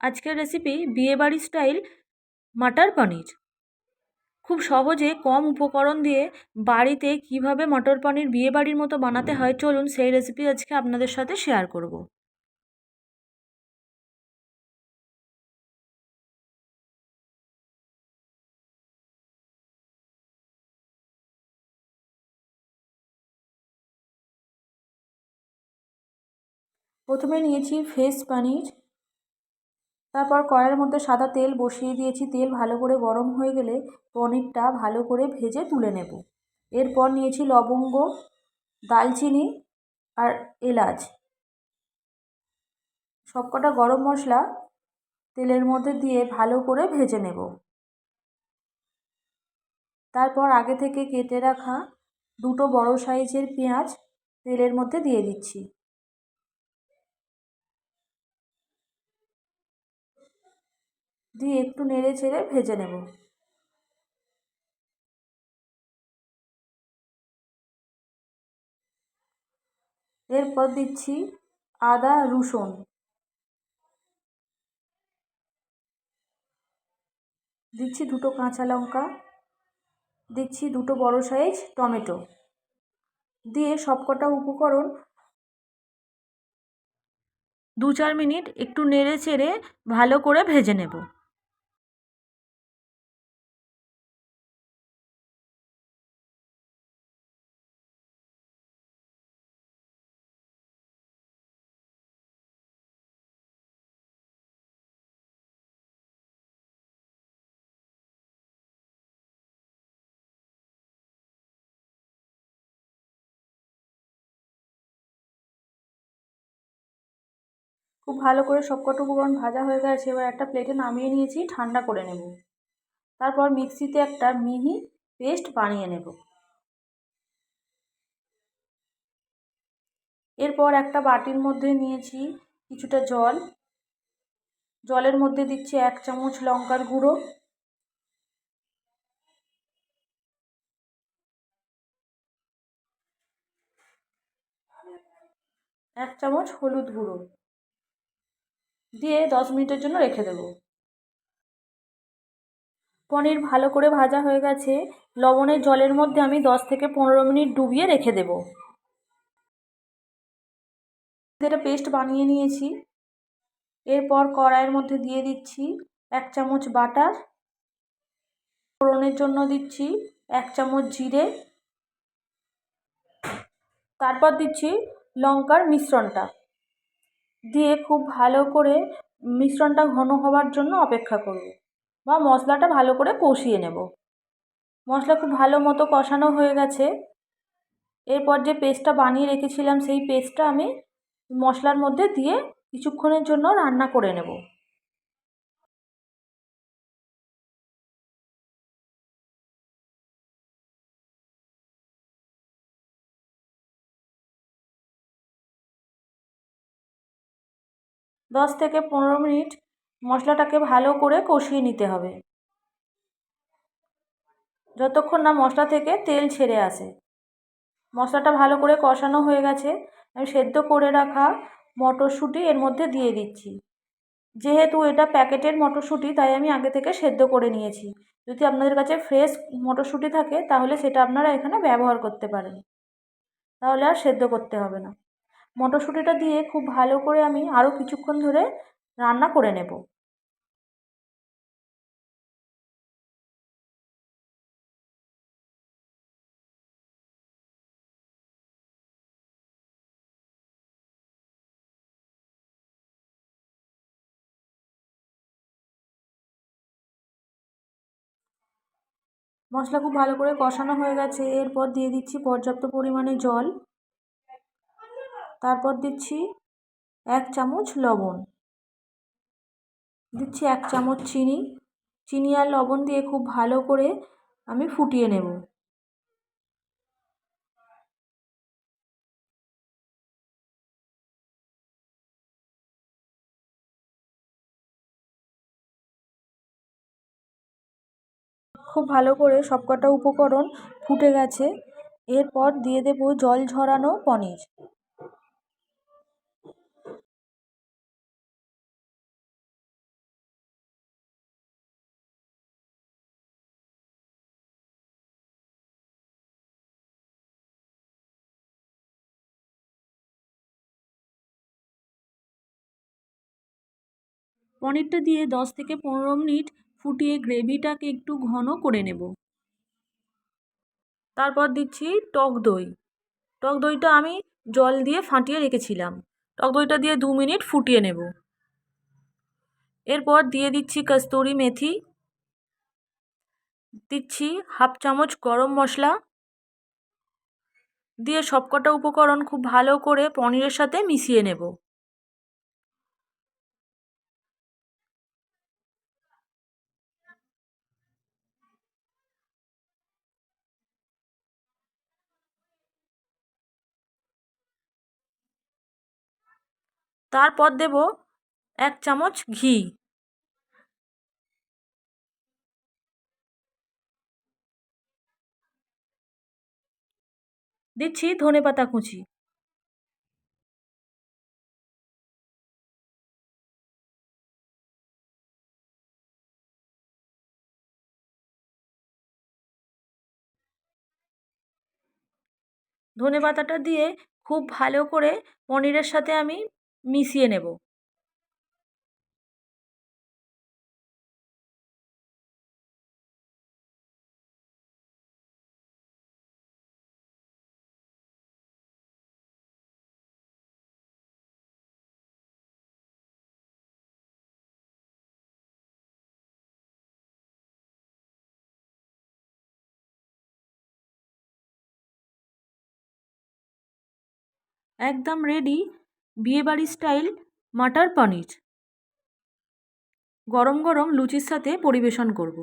আজকের রেসিপি বিয়েবাড়ি স্টাইল মাটার পনির খুব সহজে কম উপকরণ দিয়ে বাড়িতে কীভাবে মটর পনির বিয়েবাড়ির মতো বানাতে হয় চলুন সেই রেসিপি আজকে আপনাদের সাথে শেয়ার করব। প্রথমে নিয়েছি ফ্রেশ পনির তারপর কড়াইয়ের মধ্যে সাদা তেল বসিয়ে দিয়েছি। তেল ভালো করে গরম হয়ে গেলে পনিরটা ভালো করে ভেজে তুলে নেব। এরপর নিয়েছি লবঙ্গ, দালচিনি আর এলাচ। সবকটা গরম মশলা তেলের মধ্যে দিয়ে ভালো করে ভেজে নেব। তারপর আগে থেকে কেটে রাখা দুটো বড় সাইজের পেঁয়াজ তেলের মধ্যে দিয়ে দিচ্ছি। দিয়ে একটু নেড়ে চেড়ে ভেজে নেব। এরপর দিচ্ছি আদা, রসুন। দিচ্ছি দুটো কাঁচা লঙ্কা, দিচ্ছি দুটো বড় সাইজ টমেটো। দিয়ে সবকটা উপকরণ দু চার মিনিট একটু নেড়ে চেড়ে ভালো করে ভেজে নেব। খুব ভালো করে সবকটা উপকরণ ভাজা হয়ে গেছে, এবার একটা প্লেটে নামিয়ে নিয়েছি, ঠান্ডা করে নেব। তারপর মিক্সিতে একটা মিহি পেস্ট বানিয়ে নেব। এরপর একটা বাটির মধ্যে নিয়েছি কিছুটা জল। জলের মধ্যে দিচ্ছি এক চামচ লঙ্কার গুঁড়ো। এক চামচ হলুদ গুঁড়ো। দিয়ে দশ মিনিটের জন্য রেখে দেবো। পনির ভালো করে ভাজা হয়ে গেছে। লবণের জলের মধ্যে আমি দশ থেকে পনেরো মিনিট ডুবিয়ে রেখে দেব। এটা পেস্ট বানিয়ে নিয়েছি। এরপর কড়াইয়ের মধ্যে দিয়ে দিচ্ছি এক চামচ বাটার। ফোড়নের জন্য দিচ্ছি এক চামচ জিরে। তারপর দিচ্ছি লঙ্কার মিশ্রণটা। দিয়ে খুব ভালো করে মিশ্রণটা ঘন হওয়ার জন্য অপেক্ষা করব বা মশলাটা ভালো করে কষিয়ে নেব। মশলা খুব ভালো মতো কষানো হয়ে গেছে। এরপর যে পেস্টটা বানিয়ে রেখেছিলাম, সেই পেস্টটা আমি মশলার মধ্যে দিয়ে কিছুক্ষণের জন্য রান্না করে নেব। দশ থেকে পনেরো মিনিট মশলাটাকে ভালো করে কষিয়ে নিতে হবে। যতক্ষণ না মশলা থেকে তেল ছেড়ে আসে। মশলাটা ভালো করে কষানো হয়ে গেছে। আমি সেদ্ধ করে রাখা মটরশুঁটি এর মধ্যে দিয়ে দিচ্ছি। যেহেতু এটা প্যাকেটের মটরশুঁটি, তাই আমি আগে থেকে সেদ্ধ করে নিয়েছি। যদি আপনাদের কাছে ফ্রেশ মটরশুঁটি থাকে, তাহলে সেটা আপনারা এখানে ব্যবহার করতে পারেন। তাহলে আর সেদ্ধ করতে হবে না। মটরশুঁটিটা দিয়ে খুব ভালো করে আমি আরও কিছুক্ষণ ধরে রান্না করে নেব। মশলা খুব ভালো করে কষানো হয়ে গেছে। এরপর দিয়ে দিচ্ছি পর্যাপ্ত পরিমাণে জল। তারপর দিচ্ছি এক চামচ লবণ। দিচ্ছি এক চামচ চিনি। চিনি আর লবণ দিয়ে খুব ভালো করে আমি ফুটিয়ে নেব। খুব ভালো করে সবকটা উপকরণ ফুটে গেছে। এরপর দিয়ে দেব জল ঝরানো পনির। পনিরটা দিয়ে দশ থেকে পনেরো মিনিট ফুটিয়ে গ্রেভিটাকে একটু ঘন করে নেব। তারপর দিচ্ছি টক দই। টক দইটা আমি জল দিয়ে ফাটিয়ে রেখেছিলাম। টক দইটা দিয়ে দু মিনিট ফুটিয়ে নেব। এরপর দিয়ে দিচ্ছি কস্তুরি মেথি। দিচ্ছি হাফ চামচ গরম মশলা। দিয়ে সবকটা উপকরণ খুব ভালো করে পনিরের সাথে মিশিয়ে নেব। তারপর দেব এক চামচ ঘি। দিচ্ছি ধনে পাতা কুচি। ধনে পাতাটা দিয়ে খুব ভালো করে পনিরের সাথে আমি মিশিয়ে নেব। একদম রেডি বিয়েবাড়ি স্টাইল মাটার পানির। গরম গরম লুচির সাথে পরিবেশন করব।